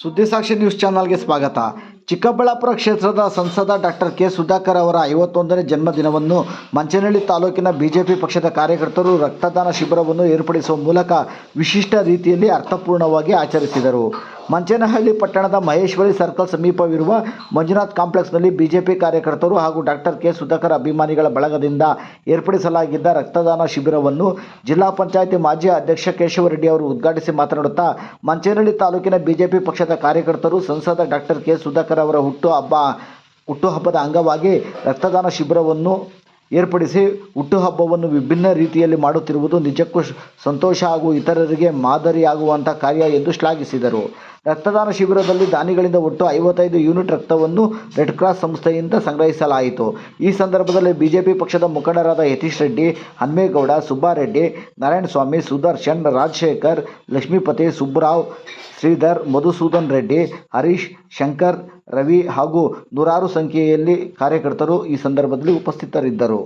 ಸುದ್ದಿಸಾಕ್ಷಿ news ಚಾನಲ್ಗೆ ಸ್ವಾಗತ. ಚಿಕ್ಕಬಳ್ಳಾಪುರ ಕ್ಷೇತ್ರದ ಸಂಸದ ಡಾಕ್ಟರ್ ಕೆ ಸುಧಾಕರ್ ಅವರ ಐವತ್ತೊಂದನೇ ಜನ್ಮದಿನವನ್ನು ಮಂಚನಹಳ್ಳಿ ತಾಲೂಕಿನ ಬಿಜೆಪಿ ಪಕ್ಷದ ಕಾರ್ಯಕರ್ತರು ರಕ್ತದಾನ ಶಿಬಿರವನ್ನು ಏರ್ಪಡಿಸುವ ಮೂಲಕ ವಿಶಿಷ್ಟ ರೀತಿಯಲ್ಲಿ ಅರ್ಥಪೂರ್ಣವಾಗಿ ಆಚರಿಸಿದರು. ಮಂಚನಹಳ್ಳಿ ಪಟ್ಟಣದ ಮಹೇಶ್ವರಿ ಸರ್ಕಲ್ ಸಮೀಪವಿರುವ ಮಂಜುನಾಥ್ ಕಾಂಪ್ಲೆಕ್ಸ್ನಲ್ಲಿ ಬಿಜೆಪಿ ಕಾರ್ಯಕರ್ತರು ಹಾಗೂ ಡಾಕ್ಟರ್ ಕೆ ಸುಧಾಕರ್ ಅಭಿಮಾನಿಗಳ ಬಳಗದಿಂದ ಏರ್ಪಡಿಸಲಾಗಿದ್ದ ರಕ್ತದಾನ ಶಿಬಿರವನ್ನು ಜಿಲ್ಲಾ ಪಂಚಾಯಿತಿ ಮಾಜಿ ಅಧ್ಯಕ್ಷ ಕೇಶವರೆಡ್ಡಿ ಅವರು ಉದ್ಘಾಟಿಸಿ ಮಾತನಾಡುತ್ತಾ ಮಂಚೇನಹಳ್ಳಿ ತಾಲೂಕಿನ ಬಿಜೆಪಿ ಪಕ್ಷದ ಕಾರ್ಯಕರ್ತರು ಸಂಸದ ಡಾಕ್ಟರ್ ಕೆ ಸುಧಾಕರ್ ಅವರ ಹುಟ್ಟು ಹಬ್ಬ ಹುಟ್ಟುಹಬ್ಬದ ಅಂಗವಾಗಿ ರಕ್ತದಾನ ಶಿಬಿರವನ್ನು ಏರ್ಪಡಿಸಿ ಹುಟ್ಟುಹಬ್ಬವನ್ನು ವಿಭಿನ್ನ ರೀತಿಯಲ್ಲಿ ಮಾಡುತ್ತಿರುವುದು ನಿಜಕ್ಕೂ ಸಂತೋಷ ಹಾಗೂ ಇತರರಿಗೆ ಮಾದರಿಯಾಗುವಂಥ ಕಾರ್ಯ ಎಂದು ಶ್ಲಾಘಿಸಿದರು. ರಕ್ತದಾನ ಶಿಬಿರದಲ್ಲಿ ದಾನಿಗಳಿಂದ ಒಟ್ಟು ಐವತ್ತೈದು ಯೂನಿಟ್ ರಕ್ತವನ್ನು ರೆಡ್ ಕ್ರಾಸ್ ಸಂಸ್ಥೆಯಿಂದ ಸಂಗ್ರಹಿಸಲಾಯಿತು. ಈ ಸಂದರ್ಭದಲ್ಲಿ ಬಿಜೆಪಿ ಪಕ್ಷದ ಮುಖಂಡರಾದ ಯತೀಶ್ ರೆಡ್ಡಿ, ಹನ್ಮೇಗೌಡ, ಸುಬ್ಬಾರೆಡ್ಡಿ, ನಾರಾಯಣಸ್ವಾಮಿ, ಸುದರ್ಶನ್, ರಾಜಶೇಖರ್, ಲಕ್ಷ್ಮೀಪತಿ, ಸುಬ್ಬರಾವ್, ಶ್ರೀಧರ್, ಮಧುಸೂದನ್ ರೆಡ್ಡಿ, ಹರೀಶ್, ಶಂಕರ್, ರವಿ ಹಾಗೂ ನೂರಾರು ಸಂಖ್ಯೆಯಲ್ಲಿ ಕಾರ್ಯಕರ್ತರು ಈ ಸಂದರ್ಭದಲ್ಲಿ ಉಪಸ್ಥಿತರಿದ್ದರು.